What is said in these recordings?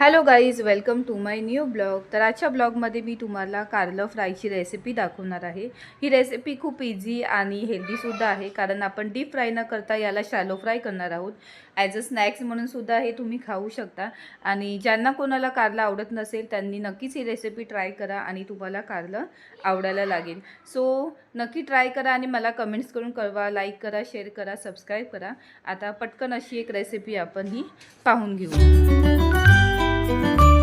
Hello guys welcome to my new blog तर आजच्या ब्लॉगमध्ये मी तुम्हाला कारलं फ्रायची रेसिपी दाखवणार आहे. ही रेसिपी खूप इझी आणि हेल्दीसुद्धा आहे कारण आपण डीप फ्राय न करता याला शॅलो फ्राय करणार आहोत. ॲज अ स्नॅक्स म्हणूनसुद्धा हे तुम्ही खाऊ शकता. आणि ज्यांना कोणाला कारलं आवडत नसेल त्यांनी नक्कीच ही रेसिपी ट्राय करा आणि तुम्हाला कारलं आवडायला लागेल. सो नक्की ट्राय करा आणि मला कमेंट्स करून कळवा लाईक करा शेअर करा सबस्क्राईब करा. आता पटकन अशी एक रेसिपी आपण ही पाहून घेऊ. Música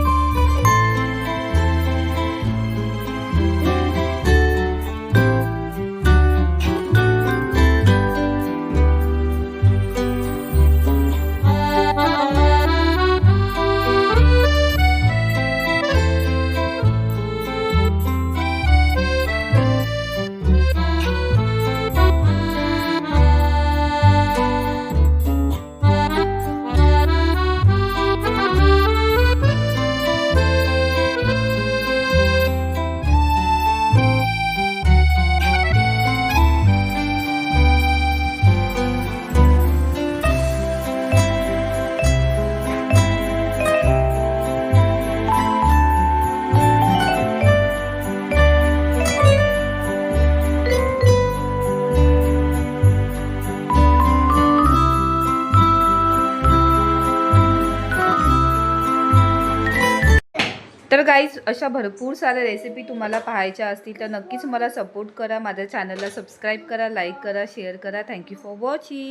तर गाईज अशा भरपूर साऱ्या रेसिपी तुम्हाला पाहायच्या असतील तर नक्कीच मला सपोर्ट करा. माझ्या चॅनलला सबस्क्राईब करा लाईक करा शेअर करा. Thank you for watching